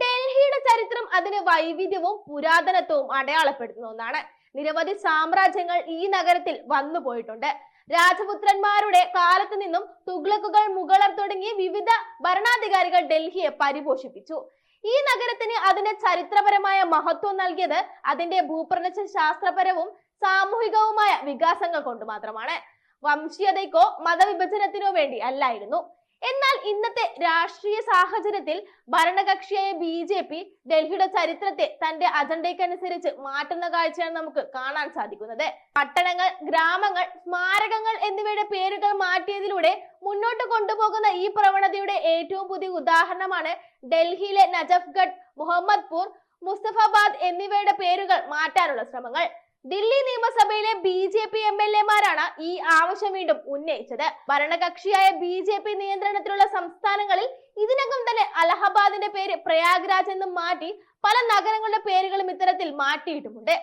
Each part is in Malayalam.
ഡൽഹിയുടെ ചരിത്രം അതിന് വൈവിധ്യവും പുരാതനത്വവും അടയാളപ്പെടുത്തുന്ന ഒന്നാണ്. നിരവധി സാമ്രാജ്യങ്ങൾ ഈ നഗരത്തിൽ വന്നു പോയിട്ടുണ്ട്. രാജപുത്രന്മാരുടെ കാലത്ത് നിന്നും തുഗ്ലക്കുകൾ മുഗളർ തുടങ്ങിയ വിവിധ ഭരണാധികാരികൾ ഡൽഹിയെ പരിപോഷിപ്പിച്ചു. ഈ നഗരത്തിന് അതിന്റെ ചരിത്രപരമായ മഹത്വം നൽകിയത് അതിന്റെ ഭൂപ്രദേശ ശാസ്ത്രപരവും സാമൂഹികവുമായ വികാസങ്ങൾ കൊണ്ട് മാത്രമാണ്. വംശീയതയ്ക്കോ മതവിഭജനത്തിനോ വേണ്ടി അല്ലായിരുന്നു. എന്നാൽ ഇന്നത്തെ രാഷ്ട്രീയ സാഹചര്യത്തിൽ ഭരണകക്ഷിയായ ബി ജെ പി ഡൽഹിയുടെ ചരിത്രത്തെ തന്റെ അജണ്ടയ്ക്കനുസരിച്ച് മാറ്റുന്ന കാഴ്ചയാണ് നമുക്ക് കാണാൻ സാധിക്കുന്നത്. പട്ടണങ്ങൾ ഗ്രാമങ്ങൾ സ്മാരകങ്ങൾ എന്നിവയുടെ പേരുകൾ മാറ്റിയതിലൂടെ മുന്നോട്ട് കൊണ്ടുപോകുന്ന ഈ പ്രവണതയുടെ ഏറ്റവും പുതിയ ഉദാഹരണമാണ് ഡൽഹിയിലെ നജഫ്ഗഡ് മുഹമ്മദ്പൂർ മുസ്തഫാബാദ് എന്നിവയുടെ പേരുകൾ മാറ്റാനുള്ള ശ്രമങ്ങൾ. ദില്ലി നിയമസഭയിലെ B J P M L എമാരാണ് ഈ ആവശ്യം വീണ്ടും ഉന്നയിച്ചത്. ഭരണകക്ഷിയായ ബി ജെ പി നിയന്ത്രണത്തിലുള്ള സംസ്ഥാനങ്ങളിൽ ഇതിനകം തന്നെ അലഹബാദിന്റെ പേര് പ്രയാഗ്രാജ് എന്ന് മാറ്റി പല നഗരങ്ങളുടെ പേരുകളും ഇത്തരത്തിൽ മാറ്റിയിട്ടുമുണ്ട്.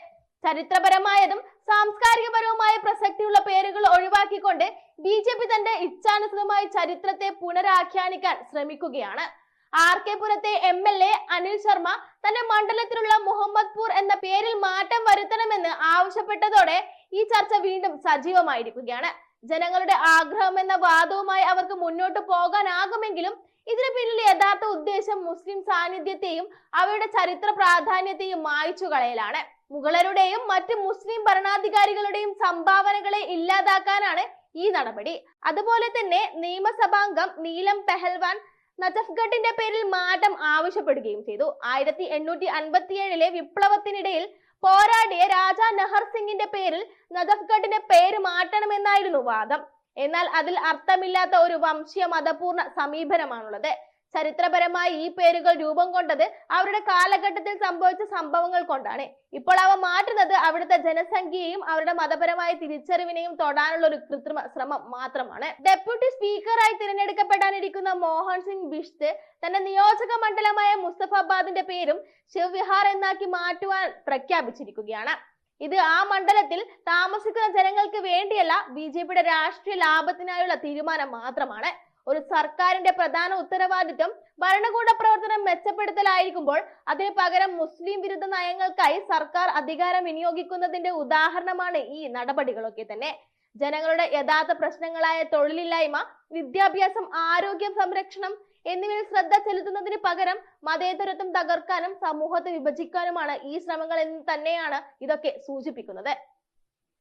ചരിത്രപരമായതും സാംസ്കാരികപരവുമായ പ്രസക്തിയുള്ള പേരുകൾ ഒഴിവാക്കിക്കൊണ്ട് ബി ജെ പി തന്റെ ഇച്ഛാനുസൃതമായി ചരിത്രത്തെ പുനരാഖ്യാനിക്കാൻ ശ്രമിക്കുകയാണ്. R K പുരത്തെ M L A Anil Sharma തന്റെ മണ്ഡലത്തിലുള്ള മുഹമ്മദ്പൂർ എന്ന പേരിൽ മാറ്റം വരുത്തണമെന്ന് ആവശ്യപ്പെട്ടതോടെ ഈ ചർച്ച വീണ്ടും സജീവമായിരിക്കുകയാണ്. ജനങ്ങളുടെ ആഗ്രഹം എന്ന വാദവുമായി അവർക്ക് മുന്നോട്ട് പോകാനാകുമെങ്കിലും ഇതിന് പിന്നിൽ യഥാർത്ഥ ഉദ്ദേശം മുസ്ലിം സാന്നിധ്യത്തെയും അവരുടെ ചരിത്ര പ്രാധാന്യത്തെയും മായ്ച്ചു കളയലാണ്. മുഗളരുടെയും മറ്റ് മുസ്ലിം ഭരണാധികാരികളുടെയും സംഭാവനകളെ ഇല്ലാതാക്കാനാണ് ഈ നടപടി. അതുപോലെ തന്നെ നിയമസഭാംഗം നീലം പെഹൽവാൻ നജഫ്ഗഡിന്റെ പേരിൽ മാറ്റം ആവശ്യപ്പെടുകയും ചെയ്തു. ആയിരത്തി എണ്ണൂറ്റി അൻപത്തിയേഴിലെ വിപ്ലവത്തിനിടയിൽ പോരാടിയ രാജ നഹർ സിംഗിന്റെ പേരിൽ നജഫ്ഗഡിന്റെ പേര് മാറ്റണമെന്നായിരുന്നു വാദം. എന്നാൽ അതിൽ അർത്ഥമില്ലാത്ത ഒരു വംശീയ മതപൂർണ സമീപനമാണുള്ളത്. ചരിത്രപരമായി ഈ പേരുകൾ രൂപം കൊണ്ടത് അവരുടെ കാലഘട്ടത്തിൽ സംഭവിച്ച സംഭവങ്ങൾ കൊണ്ടാണ്. ഇപ്പോൾ അവ മാറ്റുന്നത് അവിടുത്തെ ജനസംഖ്യയെയും അവരുടെ മതപരമായ തിരിച്ചറിവിനെയും തൊടാനുള്ള ഒരു കൃത്രിമ ശ്രമം മാത്രമാണ്. ഡെപ്യൂട്ടി സ്പീക്കറായി തിരഞ്ഞെടുക്കപ്പെടാനിരിക്കുന്ന മോഹൻ സിംഗ് ബിഷ്ത് തന്റെ നിയോജക മണ്ഡലമായ മുസ്തഫാബാദിന്റെ പേരും ശിവവിഹാർ എന്നാക്കി മാറ്റുവാൻ പ്രഖ്യാപിച്ചിരിക്കുകയാണ്. ഇത് ആ മണ്ഡലത്തിൽ താമസിക്കുന്ന ജനങ്ങൾക്ക് വേണ്ടിയല്ല ബി രാഷ്ട്രീയ ലാഭത്തിനായുള്ള തീരുമാനം മാത്രമാണ്. ഒരു സർക്കാരിന്റെ പ്രധാന ഉത്തരവാദിത്വം ഭരണകൂട പ്രവർത്തനം മെച്ചപ്പെടുത്തലായിരിക്കുമ്പോൾ അതിന് പകരം മുസ്ലിം വിരുദ്ധ നയങ്ങൾക്കായി സർക്കാർ അധികാരം വിനിയോഗിക്കുന്നതിന്റെ ഉദാഹരണമാണ് ഈ നടപടികളൊക്കെ തന്നെ. ജനങ്ങളുടെ യഥാർത്ഥ പ്രശ്നങ്ങളായ തൊഴിലില്ലായ്മ വിദ്യാഭ്യാസം ആരോഗ്യ സംരക്ഷണം എന്നിവയിൽ ശ്രദ്ധ ചെലുത്തുന്നതിന് പകരം മതേതരത്വം തകർക്കാനും സമൂഹത്തെ വിഭജിക്കാനുമാണ് ഈ ശ്രമങ്ങൾ എന്ന് തന്നെയാണ് ഇതൊക്കെ സൂചിപ്പിക്കുന്നത്.